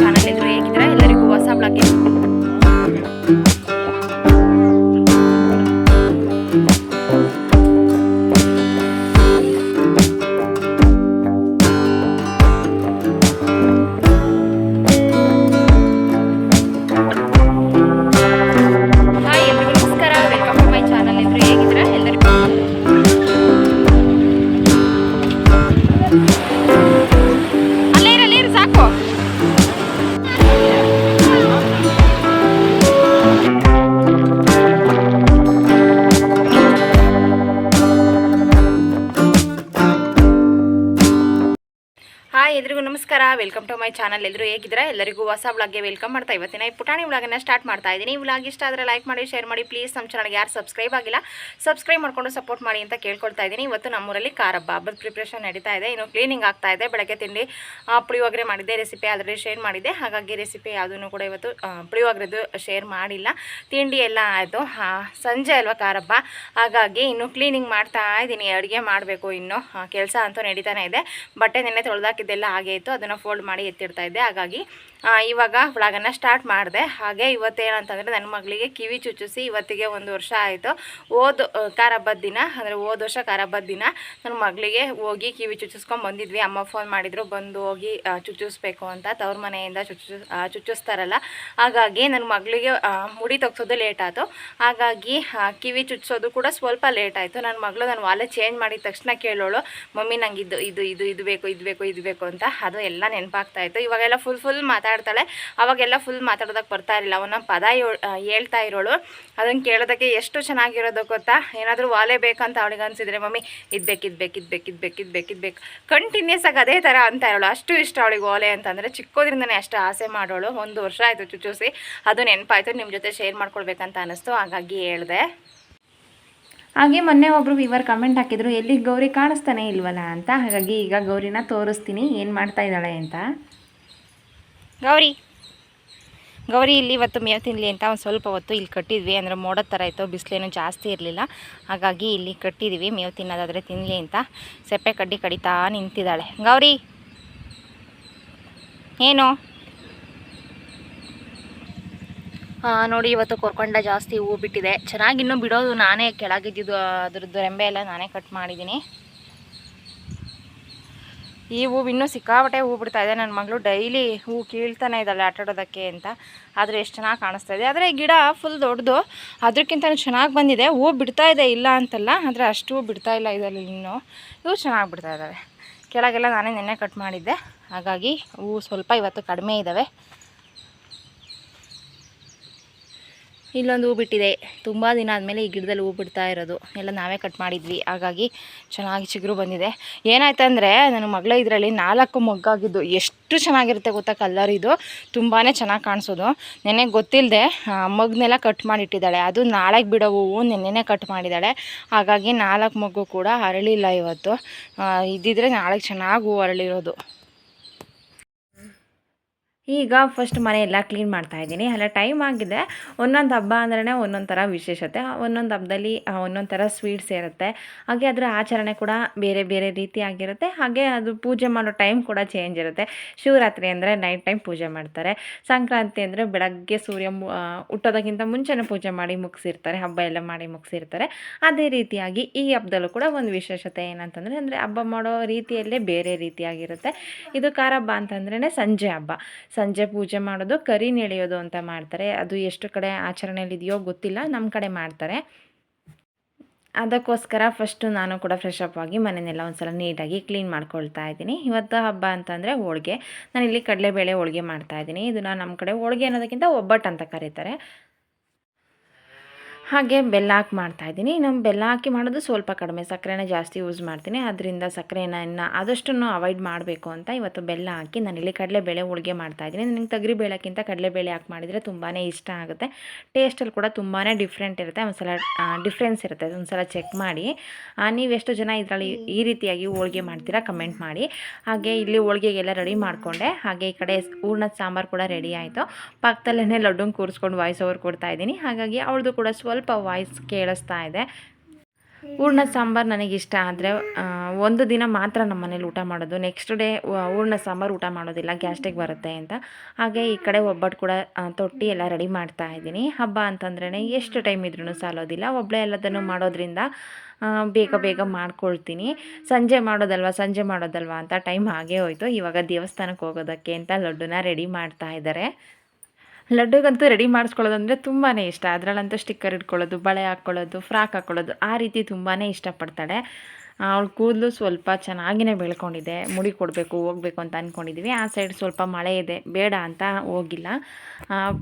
ಮೈ ಎಲ್ರಿಗೂ ನಮಸ್ಕಾರ. Welcome to my channel ಎಲ್ಲರೂ ಹೇಗಿದ್ರೆ ಎಲ್ಲರಿಗೂ ಹೊಸ ಬ್ಲಾಗ್ಗೆ ವೆಲ್ಕಮ್ ಮಾಡ್ತಾ ಇವತ್ತಿನ ಈ ಪುಟಾಣಿ ವ್ಲಾಗನ್ನು ಸ್ಟಾರ್ಟ್ ಮಾಡ್ತಾ ಇದ್ದೀನಿ. ಈ ವ್ಲಾಗ್ ಇಷ್ಟ ಆದರೆ ಲೈಕ್ ಮಾಡಿ ಶೇರ್ ಮಾಡಿ. ಪ್ಲೀಸ್ ನಮ್ಮ ಚಾನಲ್ಗೆ ಯಾರು ಸಬ್ಸ್ಕ್ರೈಬ್ ಆಗಿಲ್ಲ ಸಬ್ಸ್ಕ್ರೈಬ್ ಮಾಡ್ಕೊಂಡು ಸಪೋರ್ಟ್ ಮಾಡಿ ಅಂತ ಕೇಳ್ಕೊಳ್ತಾ ಇದ್ದೀನಿ. ಇವತ್ತು ನಮ್ಮೂರಲ್ಲಿ ಕಾರ ಹಬ್ಬ ಹಬ್ಬದ ಪ್ರಿಪ್ರೇಷನ್ ನಡೀತಾ ಇದೆ. ಇನ್ನು ಕ್ಲೀನಿಂಗ್ ಆಗ್ತಾ ಇದೆ. ಬೆಳಗ್ಗೆ ತಿಂಡಿ ಪುಳಿಯೋಗರೆ ಮಾಡಿದ್ದೆ. ರೆಸಿಪಿ ಆದರೆ ಶೇರ್ ಮಾಡಿದ್ದೆ. ಹಾಗಾಗಿ ರೆಸಿಪಿ ಯಾವುದನ್ನು ಕೂಡ ಇವತ್ತು ಪುಳಿಯೋಗರೆದು ಶೇರ್ ಮಾಡಿಲ್ಲ. ತಿಂಡಿ ಎಲ್ಲ ಆಯಿತು. ಸಂಜೆ ಅಲ್ವಾ ಖಾರ ಹಬ್ಬ. ಹಾಗಾಗಿ ಇನ್ನು ಕ್ಲೀನಿಂಗ್ ಮಾಡ್ತಾ ಇದ್ದೀನಿ. ಅಡುಗೆ ಮಾಡಬೇಕು ಇನ್ನು. ಕೆಲಸ ಅಂತೂ ನಡೀತಾನೆ ಇದೆ. ಬಟ್ಟೆ ನೆನ್ನೆ ತೊಳೆದಾಕಿದ್ದೆಲ್ಲ ಹಾಗೆ ಇತ್ತು ಅದನ್ನು ಫೋಲ್ಡ್ ಮಾಡಿ ಎತ್ತಿಡ್ತಾ ಇದ್ದೆ. ಹಾಗಾಗಿ ಇವಾಗ ವ್ಲಾಗನ್ನು ಸ್ಟಾರ್ಟ್ ಮಾಡಿದೆ. ಹಾಗೆ ಇವತ್ತೇನಂತಂದರೆ ನನ್ನ ಮಗಳಿಗೆ ಕಿವಿ ಚುಚ್ಚಿಸಿ ಇವತ್ತಿಗೆ ಒಂದು ವರ್ಷ ಆಯಿತು. ಓದು ಹಬ್ಬದ ದಿನ, ಅಂದರೆ ಹೋದ ವರ್ಷ ಹಬ್ಬದ ದಿನ ನನ್ನ ಮಗಳಿಗೆ ಹೋಗಿ ಕಿವಿ ಚುಚ್ಚಿಸ್ಕೊಂಡು ಬಂದಿದ್ವಿ. ಅಮ್ಮ ಫೋನ್ ಮಾಡಿದ್ರು, ಬಂದು ಹೋಗಿ ಚುಚ್ಚಿಸ್ಬೇಕು ಅಂತ. ತವ್ರ ಮನೆಯಿಂದ ಚುಚ್ಚು ಚುಚ್ಚಿಸ್ತಾರಲ್ಲ. ಹಾಗಾಗಿ ನನ್ನ ಮಗಳಿಗೆ ಮುಡಿ ತೆಗ್ಸೋದು ಲೇಟ್ ಆಯಿತು. ಹಾಗಾಗಿ ಕಿವಿ ಚುಚ್ಚಿಸೋದು ಕೂಡ ಸ್ವಲ್ಪ ಲೇಟ್ ಆಯಿತು. ನನ್ನ ಮಗಳು ನಾನು ವಾಲೆ ಚೇಂಜ್ ಮಾಡಿದ ತಕ್ಷಣ ಕೇಳೋಳು, ಮಮ್ಮಿ ನಂಗೆ ಇದು ಇದು ಇದು ಇದು ಬೇಕು ಇದು ಬೇಕು ಇದು ಬೇಕು ಅಂತ. ಅದು ಎಲ್ಲ ನೆನಪಾಗ್ತಾ ಇತ್ತು. ಇವಾಗೆಲ್ಲ ಫುಲ್ ಫುಲ್ ಮಾತಾಡ್ತಾಳೆ. ಅವಾಗೆಲ್ಲ ಫುಲ್ ಮಾತಾಡೋದಕ್ಕೆ ಬರ್ತಾ ಇರಲಿಲ್ಲ. ಅವನ ಪದ ಹೇಳ್ತಾ ಇರೋಳು. ಅದನ್ನು ಕೇಳೋದಕ್ಕೆ ಎಷ್ಟು ಚೆನ್ನಾಗಿರೋದು ಗೊತ್ತಾ? ಏನಾದರೂ ವಾಲೆ ಬೇಕಂತ ಅವಳಿಗೆ ಅನಿಸಿದ್ರೆ, ಮಮ್ಮಿ, ಇದು ಬೇಕಿದ್ ಬೇಕಿದ್ ಬೇಕಿದ್ ಬೇಕಿದ್ ಬೇಕಿದ್ ಬೇಕು ಕಂಟಿನ್ಯೂಸ್ ಆಗಿ ಅದೇ ಥರ ಅಂತ ಇರೋಳು. ಅಷ್ಟು ಇಷ್ಟ ಅವಳಿಗೆ ಓಲೆ ಅಂತಂದರೆ, ಚಿಕ್ಕೋದ್ರಿಂದನೇ ಅಷ್ಟು ಆಸೆ ಮಾಡೋಳು. ಒಂದು ವರ್ಷ ಆಯಿತು ಚುಚೂಸಿ ಅದು ನೆನಪಾಯಿತು ನಿಮ್ಮ ಜೊತೆ ಶೇರ್ ಮಾಡ್ಕೊಳ್ಬೇಕಂತ ಅನ್ನಿಸ್ತು. ಹಾಗಾಗಿ ಹೇಳಿದೆ. ಹಾಗೆ ಮೊನ್ನೆ ಒಬ್ಬರು ವಿವರ್ ಕಮೆಂಟ್ ಹಾಕಿದ್ರು ಎಲ್ಲಿ ಗೌರಿ ಕಾಣಿಸ್ತಾನೆ ಇಲ್ವಲ್ಲ ಅಂತ. ಹಾಗಾಗಿ ಈಗ ಗೌರಿನ ತೋರಿಸ್ತೀನಿ. ಏನು ಮಾಡ್ತಾ ಇದ್ದಾಳೆ ಅಂತ. ಗೌರಿ. ಗೌರಿ, ಇಲ್ಲಿ ಇವತ್ತು ಮೇವು ತಿನ್ನಲಿ ಅಂತ ಒಂದು ಸ್ವಲ್ಪ ಹೊತ್ತು ಇಲ್ಲಿ ಕಟ್ಟಿದ್ವಿ. ಅಂದರೆ ಮೋಡದ ಥರ ಇತ್ತು, ಬಿಸಿಲೇನು ಜಾಸ್ತಿ ಇರಲಿಲ್ಲ. ಹಾಗಾಗಿ ಇಲ್ಲಿ ಕಟ್ಟಿದ್ವಿ, ಮೇವು ತಿನ್ನೋದಾದರೆ ತಿನ್ನಲಿ ಅಂತ. ಸೆಪ್ಪೆ ಕಡ್ಡಿ ಕಡಿತಾ ನಿಂತಿದ್ದಾಳೆ. ಗೌರಿ. ಏನು? ಹಾಂ ನೋಡಿ, ಇವತ್ತು ಕೊರ್ಕೊಂಡ ಜಾಸ್ತಿ ಹೂ ಬಿಟ್ಟಿದೆ. ಚೆನ್ನಾಗಿ ಇನ್ನೂ ಬಿಡೋದು ನಾನೇ ಕೆಳಗಿದ್ದಿದ್ದು, ಅದ್ರದ್ದು ರೆಂಬೆ ಎಲ್ಲ ನಾನೇ ಕಟ್ ಮಾಡಿದ್ದೀನಿ. ಈ ಹೂವು ಇನ್ನೂ ಸಿಕ್ಕಾಪಟ್ಟೆ ಹೂ ಬಿಡ್ತಾ ಇದೆ. ನನ್ನ ಮಗಳು ಡೈಲಿ ಹೂ ಕೀಳ್ತಾನೆ ಇದ್ದಾಳೆ ಆಟಾಡೋದಕ್ಕೆ ಅಂತ. ಆದರೆ ಎಷ್ಟು ಚೆನ್ನಾಗಿ ಕಾಣಿಸ್ತಾ ಇದೆ. ಆದರೆ ಗಿಡ ಫುಲ್ ದೊಡ್ಡದು. ಅದಕ್ಕಿಂತ ಚೆನ್ನಾಗಿ ಬಂದಿದೆ. ಹೂ ಬಿಡ್ತಾ ಇದೆ, ಇಲ್ಲ ಅಂತಲ್ಲ. ಆದರೆ ಅಷ್ಟು ಹೂ ಬಿಡ್ತಾ ಇಲ್ಲ ಇದರಲ್ಲಿ ಇನ್ನೂ. ಇವು ಚೆನ್ನಾಗಿ ಬಿಡ್ತಾ ಇದ್ದಾವೆ. ಕೆಳಗೆಲ್ಲ ನಾನೇ ನೆನ್ನೆ ಕಟ್ ಮಾಡಿದ್ದೆ. ಹಾಗಾಗಿ ಹೂವು ಸ್ವಲ್ಪ ಇವತ್ತು ಕಡಿಮೆ ಇದ್ದಾವೆ. ಇಲ್ಲೊಂದು ಹೂ ಬಿಟ್ಟಿದೆ. ತುಂಬ ದಿನ ಆದಮೇಲೆ ಈ ಗಿಡದಲ್ಲಿ ಹೂ ಬಿಡ್ತಾ ಇರೋದು. ಎಲ್ಲ ನಾವೇ ಕಟ್ ಮಾಡಿದ್ವಿ. ಹಾಗಾಗಿ ಚೆನ್ನಾಗಿ ಚಿಗುರು ಬಂದಿದೆ. ಏನಾಯ್ತಂದರೆ ನನ್ನ ಮಗಳ ಇದರಲ್ಲಿ ನಾಲ್ಕು ಮೊಗ್ಗಾಗಿದ್ದು. ಎಷ್ಟು ಚೆನ್ನಾಗಿರುತ್ತೆ ಗೊತ್ತಾ ಕಲ್ಲರ್ ಇದು? ತುಂಬಾ ಚೆನ್ನಾಗಿ ಕಾಣಿಸೋದು. ನೆನೆಗೆ ಗೊತ್ತಿಲ್ಲದೆ ಮಗ್ನೆಲ್ಲ ಕಟ್ ಮಾಡಿಟ್ಟಿದ್ದಾಳೆ. ಅದು ನಾಳೆಗೆ ಬಿಡೋ ಹೂವು ನೆನ್ನೆನೇ ಕಟ್ ಮಾಡಿದ್ದಾಳೆ. ಹಾಗಾಗಿ ನಾಲ್ಕು ಮಗ್ಗು ಕೂಡ ಅರಳಿಲ್ಲ ಇವತ್ತು. ಇದ್ದಿದ್ರೆ ನಾಳೆಗೆ ಚೆನ್ನಾಗಿ ಹೂ ಅರಳಿರೋದು ಈಗ ಫಸ್ಟ್ ಮನೆ ಎಲ್ಲ ಕ್ಲೀನ್ ಮಾಡ್ತಾ ಇದ್ದೀನಿ. ಅಲ್ಲ ಟೈಮ್ ಆಗಿದೆ. ಒಂದೊಂದು ಹಬ್ಬ ಅಂದ್ರೆ ಒಂದೊಂದು ಥರ ವಿಶೇಷತೆ. ಒಂದೊಂದು ಹಬ್ಬದಲ್ಲಿ ಒಂದೊಂದು ಥರ ಸ್ವೀಟ್ಸ್ ಇರುತ್ತೆ. ಹಾಗೆ ಅದರ ಆಚರಣೆ ಕೂಡ ಬೇರೆ ಬೇರೆ ರೀತಿಯಾಗಿರುತ್ತೆ ಹಾಗೆ ಅದು ಪೂಜೆ ಮಾಡೋ ಟೈಮ್ ಕೂಡ ಚೇಂಜ್ ಇರುತ್ತೆ. ಶಿವರಾತ್ರಿ ಅಂದರೆ ನೈಟ್ ಟೈಮ್ ಪೂಜೆ ಮಾಡ್ತಾರೆ. ಸಂಕ್ರಾಂತಿ ಅಂದರೆ ಬೆಳಗ್ಗೆ ಸೂರ್ಯ ಹುಟ್ಟೋದಕ್ಕಿಂತ ಮುಂಚೆನೇ ಪೂಜೆ ಮಾಡಿ ಮುಗಿಸಿರ್ತಾರೆ. ಹಬ್ಬ ಎಲ್ಲ ಮಾಡಿ ಮುಗಿಸಿರ್ತಾರೆ. ಅದೇ ರೀತಿಯಾಗಿ ಈ ಹಬ್ಬದಲ್ಲೂ ಕೂಡ ಒಂದು ವಿಶೇಷತೆ ಏನಂತಂದರೆ, ಅಂದರೆ ಹಬ್ಬ ಮಾಡೋ ರೀತಿಯಲ್ಲೇ ಬೇರೆ ರೀತಿಯಾಗಿರುತ್ತೆ. ಇದು ಕಾರ ಹಬ್ಬ ಅಂತಂದ್ರೆ ಸಂಜೆ ಹಬ್ಬ. ಸಂಜೆ ಪೂಜೆ ಮಾಡೋದು, ಕರಿ ನೆಳೆಯೋದು ಅಂತ ಮಾಡ್ತಾರೆ. ಅದು ಎಷ್ಟು ಕಡೆ ಆಚರಣೆಯಲ್ಲಿ ಇದೆಯೋ ಗೊತ್ತಿಲ್ಲ ನಮ್ಮ ಕಡೆ ಮಾಡ್ತಾರೆ. ಅದಕ್ಕೋಸ್ಕರ ಫಸ್ಟು ನಾನು ಕೂಡ ಫ್ರೆಶ್ ಅಪ್ ಆಗಿ ಮನೆಯನ್ನೆಲ್ಲ ಒಂದು ಸಲ ನೀಟಾಗಿ ಕ್ಲೀನ್ ಮಾಡ್ಕೊಳ್ತಾ ಇದ್ದೀನಿ. ಇವತ್ತು ಹಬ್ಬ ಅಂತಂದರೆ ಹೋಳಿಗೆ. ನಾನಿಲ್ಲಿ ಕಡಲೆಬೇಳೆ ಹೋಳಿಗೆ ಮಾಡ್ತಾ ಇದ್ದೀನಿ. ಇದನ್ನು ನಮ್ಮ ಕಡೆ ಹೋಳಿಗೆ ಅನ್ನೋದಕ್ಕಿಂತ ಒಬ್ಬಟ್ಟು ಅಂತ ಕರೀತಾರೆ. ಹಾಗೆ ಬೆಲ್ಲ ಹಾಕಿ ಮಾಡ್ತಾ ಇದ್ದೀನಿ. ನಮ್ಮ ಬೆಲ್ಲ ಹಾಕಿ ಮಾಡೋದು ಸ್ವಲ್ಪ ಕಡಿಮೆ. ಸಕ್ಕರೆನೇ ಜಾಸ್ತಿ ಯೂಸ್ ಮಾಡ್ತೀನಿ. ಅದರಿಂದ ಸಕ್ಕರೆನ ಇನ್ನು ಆದಷ್ಟು ಅವಾಯ್ಡ್ ಮಾಡಬೇಕು ಅಂತ ಇವತ್ತು ಬೆಲ್ಲ ಹಾಕಿ ನಾನಿಲ್ಲಿ ಕಡಲೆಬೇಳೆ ಹೋಳಿಗೆ ಮಾಡ್ತಾ ಇದ್ದೀನಿ. ನನಗೆ ತಗ್ರಿ ಬೇಳೆಕ್ಕಿಂತ ಕಡಲೆಬೇಳೆ ಹಾಕಿ ಮಾಡಿದರೆ ತುಂಬಾ ಇಷ್ಟ ಆಗುತ್ತೆ. ಟೇಸ್ಟಲ್ಲಿ ಕೂಡ ತುಂಬಾ ಡಿಫ್ರೆಂಟ್ ಇರುತ್ತೆ. ಒಂದ್ಸಲ ಡಿಫ್ರೆನ್ಸ್ ಇರುತ್ತೆ. ಒಂದ್ಸಲ ಚೆಕ್ ಮಾಡಿ. ನೀವೆಷ್ಟು ಜನ ಇದರಲ್ಲಿ ಈ ರೀತಿಯಾಗಿ ಹೋಳಿಗೆ ಮಾಡ್ತೀರಾ ಕಮೆಂಟ್ ಮಾಡಿ. ಹಾಗೆ ಇಲ್ಲಿ ಹೋಳಿಗೆಗೆಲ್ಲ ರೆಡಿ ಮಾಡಿಕೊಂಡೆ. ಹಾಗೆ ಈ ಕಡೆ ಹೂರ್ಣದ ಸಾಂಬಾರು ಕೂಡ ರೆಡಿ ಆಯಿತು. ಪಕ್ಕದಲ್ಲೇ ಲಡ್ಡು ಕೂರಿಸ್ಕೊಂಡು ವಾಯ್ಸ್ ಓವರ್ ಕೊಡ್ತಾ ಇದ್ದೀನಿ. ಹಾಗಾಗಿ ಅವಳದು ಕೂಡ ಸ್ವಲ್ಪ ವಾಯ್ಸ್ ಕೇಳಿಸ್ತಾ ಇದೆ. ಹೂರ್ಣ ಸಾಂಬಾರು ನನಗಿಷ್ಟ ಆದರೆ ಒಂದು ದಿನ ಮಾತ್ರ ನಮ್ಮ ಮನೇಲಿ ಊಟ ಮಾಡೋದು. ನೆಕ್ಸ್ಟ್ ಡೇ ಹೂರ್ಣ ಸಾಂಬಾರು ಊಟ ಮಾಡೋದಿಲ್ಲ. ಗ್ಯಾಸ್ಟ್ರಿಕ್ ಬರುತ್ತೆ ಅಂತ. ಹಾಗೆ ಈ ಕಡೆ ಒಬ್ಬಟ್ಟು ಕೂಡ ತೊಟ್ಟಿ ಎಲ್ಲ ರೆಡಿ ಮಾಡ್ತಾ ಇದ್ದೀನಿ. ಹಬ್ಬ ಅಂತಂದ್ರೇ ಎಷ್ಟು ಟೈಮ್ ಇದ್ರೂ ಸಾಲೋದಿಲ್ಲ. ಒಬ್ಬಳೇ ಎಲ್ಲದನ್ನು ಮಾಡೋದ್ರಿಂದ ಬೇಗ ಬೇಗ ಮಾಡ್ಕೊಳ್ತೀನಿ. ಸಂಜೆ ಮಾಡೋದಲ್ವಾ ಸಂಜೆ ಮಾಡೋದಲ್ವಾ ಅಂತ ಟೈಮ್ ಹಾಗೇ ಹೋಯಿತು. ಇವಾಗ ದೇವಸ್ಥಾನಕ್ಕೆ ಹೋಗೋದಕ್ಕೆ ಅಂತ ಲಡ್ಡುನ ರೆಡಿ ಮಾಡ್ತಾ ಇದ್ದಾರೆ. ಲಡ್ಡುಗಂತೂ ರೆಡಿ ಮಾಡಿಸ್ಕೊಳ್ಳೋದು ಅಂದರೆ ತುಂಬಾ ಇಷ್ಟ. ಅದರಲ್ಲಂತೂ ಸ್ಟಿಕ್ಕರ್ ಇಟ್ಕೊಳ್ಳೋದು, ಬಳೆ ಹಾಕ್ಕೊಳ್ಳೋದು, ಫ್ರಾಕ್ ಹಾಕ್ಕೊಳ್ಳೋದು, ಆ ರೀತಿ ತುಂಬಾ ಇಷ್ಟಪಡ್ತಾಳೆ. ಅವಳ ಕೂದಲು ಸ್ವಲ್ಪ ಚೆನ್ನಾಗಿನೇ ಬೆಳ್ಕೊಂಡಿದೆ. ಮುಡಿ ಕೊಡಬೇಕು, ಹೋಗಬೇಕು ಅಂತ ಅಂದ್ಕೊಂಡಿದ್ವಿ ಆ ಸೈಡ್ ಸ್ವಲ್ಪ ಮಳೆ ಇದೆ, ಬೇಡ ಅಂತ ಹೋಗಿಲ್ಲ.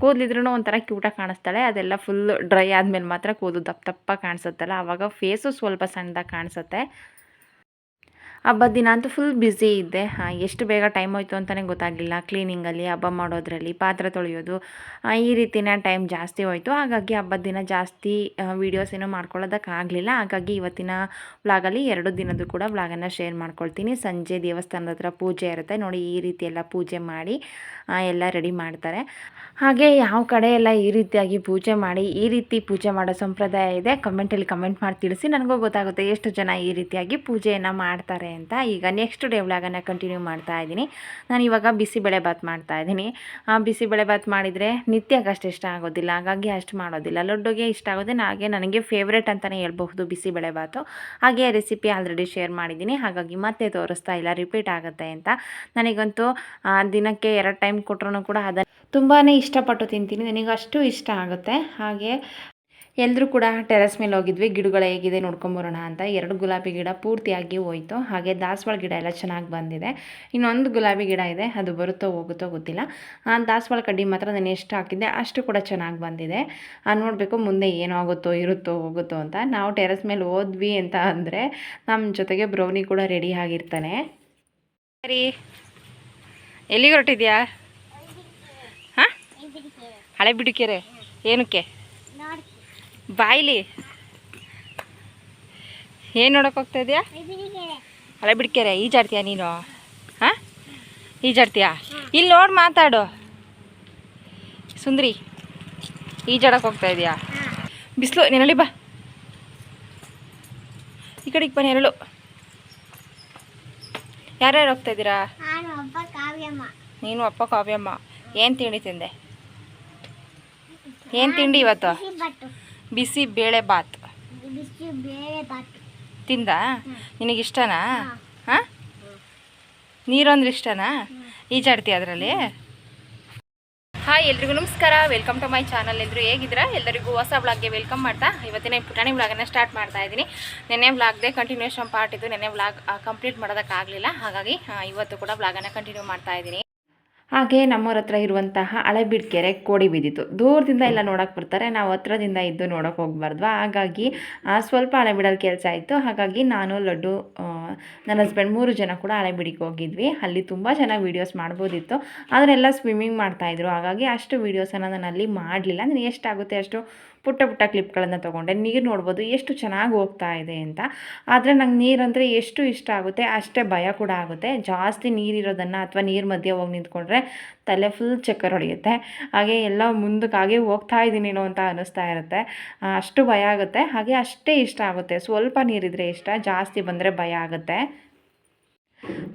ಕೂದಲಿದ್ರೂ ಒಂಥರ ಕ್ಯೂಟಾಗಿ ಕಾಣಿಸ್ತಾಳೆ. ಅದೆಲ್ಲ ಫುಲ್ ಡ್ರೈ ಆದಮೇಲೆ ಮಾತ್ರ ಕೂದಲು ದಪ್ಪ ದಪ್ಪ ಕಾಣಿಸುತ್ತಲ್ಲ. ಆವಾಗ ಫೇಸು ಸ್ವಲ್ಪ ಸಣ್ಣದಾಗಿ ಕಾಣಿಸುತ್ತೆ. ಹಬ್ಬದ ದಿನ ಅಂತೂ ಫುಲ್ ಬ್ಯುಸಿ ಇದ್ದೆ. ಎಷ್ಟು ಬೇಗ ಟೈಮ್ ಹೋಯ್ತು ಅಂತಲೇ ಗೊತ್ತಾಗಲಿಲ್ಲ. ಕ್ಲೀನಿಂಗಲ್ಲಿ ಹಬ್ಬ ಮಾಡೋದರಲ್ಲಿ, ಪಾತ್ರೆ ತೊಳೆಯೋದು ಈ ರೀತಿನ ಟೈಮ್ ಜಾಸ್ತಿ ಹೋಯಿತು. ಹಾಗಾಗಿ ಹಬ್ಬದ ದಿನ ಜಾಸ್ತಿ ವೀಡಿಯೋಸ್ ಏನೂ ಮಾಡ್ಕೊಳ್ಳೋದಕ್ಕಾಗಲಿಲ್ಲ. ಹಾಗಾಗಿ ಇವತ್ತಿನ ವ್ಲಾಗಲ್ಲಿ ಎರಡು ದಿನದ್ದು ಕೂಡ ವ್ಲಾಗನ್ನು ಶೇರ್ ಮಾಡ್ಕೊಳ್ತೀನಿ. ಸಂಜೆ ದೇವಸ್ಥಾನದ ಹತ್ರ ಪೂಜೆ ಇರುತ್ತೆ. ನೋಡಿ ಈ ರೀತಿ ಎಲ್ಲ ಪೂಜೆ ಮಾಡಿ ಎಲ್ಲ ರೆಡಿ ಮಾಡ್ತಾರೆ. ಹಾಗೆ ಯಾವ ಕಡೆ ಎಲ್ಲ ಈ ರೀತಿಯಾಗಿ ಪೂಜೆ ಮಾಡಿ, ಈ ರೀತಿ ಪೂಜೆ ಮಾಡೋ ಸಂಪ್ರದಾಯ ಇದೆ ಕಮೆಂಟಲ್ಲಿ ಕಮೆಂಟ್ ಮಾಡಿ ತಿಳಿಸಿ. ನನಗೂ ಗೊತ್ತಾಗುತ್ತೆ ಎಷ್ಟು ಜನ ಈ ರೀತಿಯಾಗಿ ಪೂಜೆಯನ್ನು ಮಾಡ್ತಾರೆ ಅಂತ ಈಗ ನೆಕ್ಸ್ಟ್ ಡೇ ವ್ಲಾಗನ್ನು ಕಂಟಿನ್ಯೂ ಮಾಡ್ತಾ ಇದ್ದೀನಿ. ನಾನು ಇವಾಗ ಬಿಸಿಬೇಳೆ ಬಾತ್ ಮಾಡ್ತಾ ಇದ್ದೀನಿ. ಆ ಬಿಸಿಬೇಳೆ ಬಾತ್ ಮಾಡಿದರೆ ನಿತ್ಯಕ್ಕೆ ಅಷ್ಟು ಇಷ್ಟ ಆಗೋದಿಲ್ಲ. ಹಾಗಾಗಿ ಅಷ್ಟು ಮಾಡೋದಿಲ್ಲ. ಲಡ್ಡುಗೆ ಇಷ್ಟ ಆಗೋದೇ ಹಾಗೆ ನನಗೆ ಫೇವ್ರೇಟ್ ಅಂತಲೇ ಹೇಳ್ಬಹುದು ಬಿಸಿಬೇಳೆ ಬಾತು. ಹಾಗೆ ರೆಸಿಪಿ ಆಲ್ರೆಡಿ ಶೇರ್ ಮಾಡಿದ್ದೀನಿ. ಹಾಗಾಗಿ ಮತ್ತೆ ತೋರಿಸ್ತಾ ಇಲ್ಲ. ರಿಪೀಟ್ ಆಗುತ್ತೆ ಅಂತ. ನನಗಂತೂ ದಿನಕ್ಕೆ ಎರಡು ಟೈಮ್ ಕೊಟ್ಟರು ಕೂಡ ಅದನ್ನು ತುಂಬಾ ಇಷ್ಟಪಟ್ಟು ತಿಂತೀನಿ. ನನಗೆ ಅಷ್ಟು ಇಷ್ಟ ಆಗುತ್ತೆ. ಹಾಗೆ ಎಲ್ಲರೂ ಕೂಡ ಟೆರೆಸ್ ಮೇಲೆ ಹೋಗಿದ್ವಿ. ಗಿಡಗಳು ಹೇಗಿದೆ ನೋಡ್ಕೊಂಬರೋಣ ಅಂತ. ಎರಡು ಗುಲಾಬಿ ಗಿಡ ಪೂರ್ತಿಯಾಗಿ ಹೋಯ್ತು. ಹಾಗೆ ದಾಸವಾಳ ಗಿಡ ಎಲ್ಲ ಚೆನ್ನಾಗಿ ಬಂದಿದೆ. ಇನ್ನೊಂದು ಗುಲಾಬಿ ಗಿಡ ಇದೆ. ಅದು ಬರುತ್ತೋ ಹೋಗುತ್ತೋ ಗೊತ್ತಿಲ್ಲ. ಆ ದಾಸವಾಳ ಕಡ್ಡಿ ಮಾತ್ರ ನಾನು ಎಷ್ಟು ಹಾಕಿದ್ದೆ ಅಷ್ಟು ಕೂಡ ಚೆನ್ನಾಗಿ ಬಂದಿದೆ. ನೋಡಬೇಕು ಮುಂದೆ ಏನಾಗುತ್ತೋ ಇರುತ್ತೋ, ಹೋಗುತ್ತೋ ಅಂತ. ನಾವು ಟೆರೆಸ್ ಮೇಲೆ ಹೋದ್ವಿ ಅಂತ ಅಂದರೆ ನಮ್ಮ ಜೊತೆಗೆ ಬ್ರೌನಿ ಕೂಡ ರೆಡಿ ಆಗಿರ್ತಾನೆ. ಸರಿ. ಎಲ್ಲಿಗೆ ಹೊರಟಿದ್ಯಾ? ಹಾಂ? ಹಳೆ ಬಿಡುಕೆರೆ. ಏನಕ್ಕೆ? ಬಾಯ್ಲಿ. ಏನು ನೋಡೋಕೆ ಹೋಗ್ತಾ ಇದೆಯಾ? ಹಳೆ ಬಿಡ್ಕೆರೆ ಈಜಾಡ್ತೀಯಾ ನೀನು? ಹಾಂ? ಈಜಾಡ್ತೀಯಾ ಇಲ್ಲಿ ನೋಡಿ ಮಾತಾಡು. ಸುಂದ್ರಿ ಈಜಾಡಕ್ಕೆ ಹೋಗ್ತಾ ಇದೆಯಾ? ಬಿಸಿಲು, ನೆರಳಿ ಬಾ. ಈ ಕಡೆಗೆ ಬನ್ನಿ ನೆರಳು. ಯಾರ್ಯಾರು ಹೋಗ್ತಾ ಇದ್ದೀರಾ ನಾನು ಅಪ್ಪ ಕಾವ್ಯಮ್ಮ. ಏನು ತಿಂಡಿ ತಿಂದೆ? ಏನು ತಿಂಡಿ ಇವತ್ತು? ಬಿಸಿ ಬೇಳೆ ಬಾತ್. ಬಿಸಿ ಬೇಳೆ ಇಷ್ಟನಾ ತಿಂದ? ನಿನಗಿಷ್ಟನಾ? ಹಾಂ. ನೀರಂದ್ರೆ ಇಷ್ಟನಾ? ಈಜಾಡ್ತೀಯ ಅದರಲ್ಲಿ? ಹಾಯ್ ಎಲ್ರಿಗೂ ನಮಸ್ಕಾರ. ವೆಲ್ಕಮ್ ಟು ಮೈ ಚಾನಲ್ ಎಲ್ಲರೂ ಹೇಗಿದ್ರ ಎಲ್ಲರಿಗೂ ಹೊಸ ಬ್ಲಾಗ್ಗೆ ವೆಲ್ಕಮ್ ಮಾಡ್ತಾ. ಇವತ್ತಿನ ಪುಟಾಣಿ ಬ್ಲಾಗನ್ನು ಸ್ಟಾರ್ಟ್ ಮಾಡ್ತಾ ಇದ್ದೀನಿ. ನೆನ್ನೆ ಬ್ಲಾಗ್ದೆ ಕಂಟಿನ್ಯೂಷನ್ ಪಾರ್ಟ್ ಇದು ನೆನ್ನೆ ಬ್ಲಾಗ್ ಕಂಪ್ಲೀಟ್ ಮಾಡೋದಕ್ಕಾಗಲಿಲ್ಲ. ಹಾಗಾಗಿ ಇವತ್ತು ಕೂಡ ಬ್ಲಾಗನ್ನು ಕಂಟಿನ್ಯೂ ಮಾಡ್ತಾ ಇದ್ದೀನಿ. ಹಾಗೆ ನಮ್ಮೂರ ಹತ್ರ ಇರುವಂತಹ ಹಳೆಬಿಡ್ಕೆರೆ ಕೋಡಿ ಬಿದ್ದಿತ್ತು ದೂರದಿಂದ ಎಲ್ಲ ನೋಡೋಕೆ ಬರ್ತಾರೆ, ನಾವು ಹತ್ರದಿಂದ ಇದ್ದು ನೋಡೋಕೆ ಹೋಗ್ಬಾರ್ದು ಹಾಗಾಗಿ ಸ್ವಲ್ಪ ಹಳೆಬಿಡಲ್ಲಿ ಕೆಲಸ ಆಯಿತು. ಹಾಗಾಗಿ ನಾನು, ಲಡ್ಡು ನನ್ನ ಹಸ್ಬೆಂಡ್ ಮೂರು ಜನ ಕೂಡ ಹಳೆಬಿಡಿಗೆ ಹೋಗಿದ್ವಿ. ಅಲ್ಲಿ ತುಂಬ ಚೆನ್ನಾಗಿ ವೀಡಿಯೋಸ್ ಮಾಡ್ಬೋದಿತ್ತು. ಆದರೆ ಎಲ್ಲ ಸ್ವಿಮ್ಮಿಂಗ್ ಮಾಡ್ತಾಯಿದ್ರು ಹಾಗಾಗಿ ಅಷ್ಟು ವೀಡಿಯೋಸನ್ನು ನಾನು ಅಲ್ಲಿ ಮಾಡಲಿಲ್ಲ. ನನಗೆ ಎಷ್ಟಾಗುತ್ತೆ ಅಷ್ಟು ಪುಟ್ಟ ಪುಟ್ಟ ಕ್ಲಿಪ್ಗಳನ್ನು ತೊಗೊಂಡೆ. ನೀರು ನೋಡ್ಬೋದು ಎಷ್ಟು ಚೆನ್ನಾಗಿ ಹೋಗ್ತಾ ಇದೆ ಅಂತ. ಆದರೆ ನಂಗೆ ನೀರಂದರೆ ಎಷ್ಟು ಇಷ್ಟ ಆಗುತ್ತೆ ಅಷ್ಟೇ ಭಯ ಕೂಡ ಆಗುತ್ತೆ. ಜಾಸ್ತಿ ನೀರಿರೋದನ್ನು ಅಥವಾ ನೀರು ಮಧ್ಯೆ ಹೋಗಿ ನಿಂತ್ಕೊಂಡ್ರೆ ತಲೆ ಫುಲ್ ಚಕ್ಕರ್ ಹೊಡೆಯುತ್ತೆ. ಹಾಗೆ ಎಲ್ಲ ಮುಂದಕ್ಕೆ ಹಾಗೆ ಹೋಗ್ತಾ ಇದ್ದೀನೇನೋ ಅಂತ ಅನ್ನಿಸ್ತಾ ಇರುತ್ತೆ. ಅಷ್ಟು ಭಯ ಆಗುತ್ತೆ. ಹಾಗೆ ಅಷ್ಟೇ ಇಷ್ಟ ಆಗುತ್ತೆ. ಸ್ವಲ್ಪ ನೀರಿದ್ರೆ ಇಷ್ಟ, ಜಾಸ್ತಿ ಬಂದರೆ ಭಯ ಆಗುತ್ತೆ.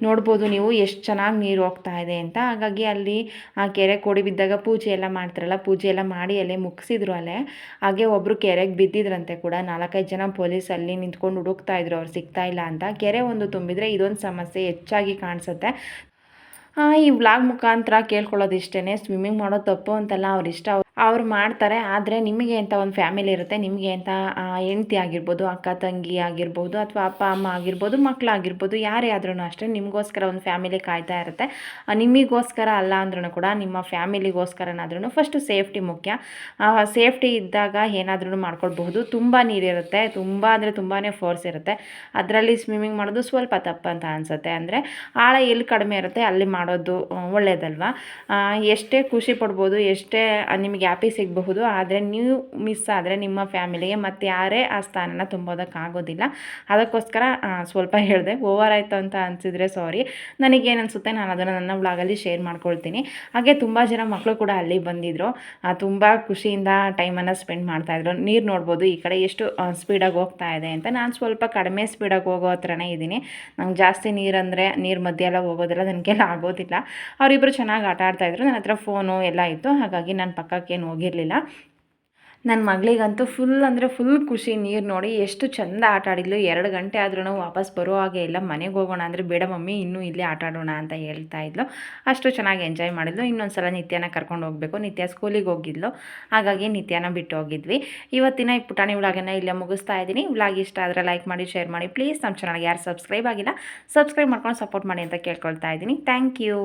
ನೋಡ್ಬೋದು ನೀವು ಎಷ್ಟು ಚೆನ್ನಾಗಿ ನೀರು ಹೋಗ್ತಾ ಇದೆ ಅಂತ. ಹಾಗಾಗಿ ಅಲ್ಲಿ ಆ ಕೆರೆ ಕೋಡಿ ಬಿದ್ದಾಗ ಪೂಜೆ ಎಲ್ಲ ಮಾಡ್ತಾರಲ್ಲ, ಪೂಜೆ ಎಲ್ಲ ಮಾಡಿ ಅಲ್ಲೇ ಮುಗಿಸಿದ್ರು ಅಲ್ಲೇ. ಹಾಗೆ ಒಬ್ಬರು ಕೆರೆಗೆ ಬಿದ್ದಿದ್ರಂತೆ ಕೂಡ, ನಾಲ್ಕೈದು ಜನ ಪೊಲೀಸ್ ಅಲ್ಲಿ ನಿಂತ್ಕೊಂಡು ಹುಡುಕ್ತಾ ಇದ್ರು, ಅವ್ರು ಸಿಗ್ತಾ ಇಲ್ಲ ಅಂತ. ಕೆರೆ ಒಂದು ತುಂಬಿದರೆ ಇದೊಂದು ಸಮಸ್ಯೆ ಹೆಚ್ಚಾಗಿ ಕಾಣಿಸುತ್ತೆ. ಈ ವ್ಲಾಗ್ ಮುಖಾಂತರ ಕೇಳ್ಕೊಳ್ಳೋದು ಇಷ್ಟೇ ಸ್ವಿಮ್ಮಿಂಗ್ ಮಾಡೋದು ತಪ್ಪು ಅಂತಲ್ಲ, ಅವ್ರ ಇಷ್ಟ. ಅವ್ರು ಮಾಡ್ತಾರೆ, ಆದರೆ ನಿಮಗೆ ಅಂತ ಒಂದು ಫ್ಯಾಮಿಲಿ ಇರುತ್ತೆ, ನಿಮಗೆ ಅಂತ ಹೆಂಡತಿ ಆಗಿರ್ಬೋದು, ಅಕ್ಕ, ತಂಗಿ ಆಗಿರ್ಬೋದು, ಅಥವಾ ಅಪ್ಪ, ಅಮ್ಮ ಆಗಿರ್ಬೋದು ಮಕ್ಕಳಾಗಿರ್ಬೋದು ಯಾರೇ ಆದ್ರೂ ಅಷ್ಟೇ, ನಿಮಗೋಸ್ಕರ ಒಂದು ಫ್ಯಾಮಿಲಿ ಕಾಯ್ತಾ ಇರುತ್ತೆ. ನಿಮಗೋಸ್ಕರ ಅಲ್ಲ ಅಂದ್ರೂ ಕೂಡ ನಿಮ್ಮ ಫ್ಯಾಮಿಲಿಗೋಸ್ಕರನಾದ್ರೂ ಫಸ್ಟು ಸೇಫ್ಟಿ ಮುಖ್ಯ. ಸೇಫ್ಟಿ ಇದ್ದಾಗ ಏನಾದ್ರೂ ಮಾಡ್ಕೊಳ್ಬಹುದು. ತುಂಬ ನೀರಿರುತ್ತೆ, ತುಂಬ ಅಂದರೆ ತುಂಬಾ ಫೋರ್ಸ್ ಇರುತ್ತೆ. ಅದರಲ್ಲಿ ಸ್ವಿಮ್ಮಿಂಗ್ ಮಾಡೋದು ಸ್ವಲ್ಪ ತಪ್ಪಂತ ಅನಿಸುತ್ತೆ. ಅಂದರೆ ಆಳ ಎಲ್ಲಿ ಕಡಿಮೆ ಇರುತ್ತೆ, ಅಲ್ಲಿ ಮಾಡೋದು ಒಳ್ಳೆಯದಲ್ವಾ ಎಷ್ಟೇ ಖುಷಿ ಪಡ್ಬೋದು, ಎಷ್ಟೇ ನಿಮಗೆ ಗ್ಯಾಪಿಗೆ ಸಿಗಬಹುದು ಆದರೆ ನೀವು ಮಿಸ್ ಆದರೆ ನಿಮ್ಮ ಫ್ಯಾಮಿಲಿಗೆ ಮತ್ತು ಯಾರೇ ಆ ಸ್ಥಾನನ ತುಂಬೋದಕ್ಕಾಗೋದಿಲ್ಲ. ಅದಕ್ಕೋಸ್ಕರ ಸ್ವಲ್ಪ ಹೇಳಿದೆ. ಓವರ್ ಆಯಿತು ಅಂತ ಅನಿಸಿದರೆ ಸಾರಿ ನನಗೇನು ಅನಿಸುತ್ತೆ ನಾನು ಅದನ್ನು ನನ್ನ ವ್ಲಾಗಲ್ಲಿ ಶೇರ್ ಮಾಡ್ಕೊಳ್ತೀನಿ. ಹಾಗೆ ತುಂಬ ಜನ ಮಕ್ಕಳು ಕೂಡ ಅಲ್ಲಿ ಬಂದಿದ್ದರು ತುಂಬ ಖುಷಿಯಿಂದ ಟೈಮನ್ನು ಸ್ಪೆಂಡ್ ಮಾಡ್ತಾಯಿದ್ರು ನೀರು ನೋಡ್ಬೋದು, ಈ ಕಡೆ ಎಷ್ಟು ಸ್ಪೀಡಾಗಿ ಹೋಗ್ತಾ ಇದೆ ಅಂತ. ನಾನು ಸ್ವಲ್ಪ ಕಡಿಮೆ ಸ್ಪೀಡಾಗಿ ಹೋಗೋ ಹತ್ರನೇ ಇದ್ದೀನಿ. ನಂಗೆ ಜಾಸ್ತಿ ನೀರಂದರೆ ನೀರು ಮಧ್ಯೆ ಎಲ್ಲ ಹೋಗೋದಿಲ್ಲ ನನಗೆಲ್ಲ ಆಗೋದಿಲ್ಲ. ಅವರಿಬ್ಬರು ಚೆನ್ನಾಗಿ ಆಟ ಆಡ್ತಾಯಿದ್ರು ನನ್ನ ಹತ್ರ ಫೋನು ಎಲ್ಲ ಇತ್ತು. ಹಾಗಾಗಿ ನಾನು ಪಕ್ಕಕ್ಕೇನು ಹೋಗಿರಲಿಲ್ಲ. ನನ್ನ ಮಗಳಿಗಂತೂ ಫುಲ್ ಅಂದರೆ ಫುಲ್ ಖುಷಿ, ನೀರು ನೋಡಿ ಎಷ್ಟು ಚಂದ ಆಟ ಆಡಿದ್ಲು. ಎರಡು ಗಂಟೆ ಆದ್ರೂ ವಾಪಸ್ ಬರೋ ಹಾಗೆ ಇಲ್ಲ. ಮನೆಗೆ ಹೋಗೋಣ ಅಂದರೆ ಬೇಡ ಮಮ್ಮಿ, ಇನ್ನೂ ಇಲ್ಲೇ ಆಟ ಆಡೋಣ ಅಂತ ಹೇಳ್ತಾ ಇದ್ಲು. ಅಷ್ಟು ಚೆನ್ನಾಗಿ ಎಂಜಾಯ್ ಮಾಡಿದ್ಲು. ಇನ್ನೊಂದು ಸಲ ನಿತ್ಯನ ಕರ್ಕೊಂಡು ಹೋಗಬೇಕು. ನಿತ್ಯ ಸ್ಕೂಲಿಗೆ ಹೋಗಿದ್ಲು. ಹಾಗಾಗಿ ನಿತ್ಯನ ಬಿಟ್ಟು ಹೋಗಿದ್ವಿ. ಇವತ್ತಿನ ಈ ಪುಟಾಣಿ ವ್ಲಾಗನ್ನು ಇಲ್ಲೇ ಮುಗಿಸ್ತಾ ಇದ್ದೀನಿ. ವ್ಲಾಗ್ ಇಷ್ಟ ಆದರೆ ಲೈಕ್ ಮಾಡಿ ಶೇರ್ ಮಾಡಿ. ಪ್ಲೀಸ್ ನಮ್ಮ ಚಾನಲ್ಗೆ ಯಾರು ಸಬ್ಸ್ಕ್ರೈಬ್ ಆಗಿಲ್ಲ ಸಬ್ಸ್ಕ್ರೈಬ್ ಮಾಡ್ಕೊಂಡು ಸಪೋರ್ಟ್ ಮಾಡಿ ಅಂತ ಕೇಳ್ಕೊಳ್ತಾ ಇದ್ದೀನಿ. Thank you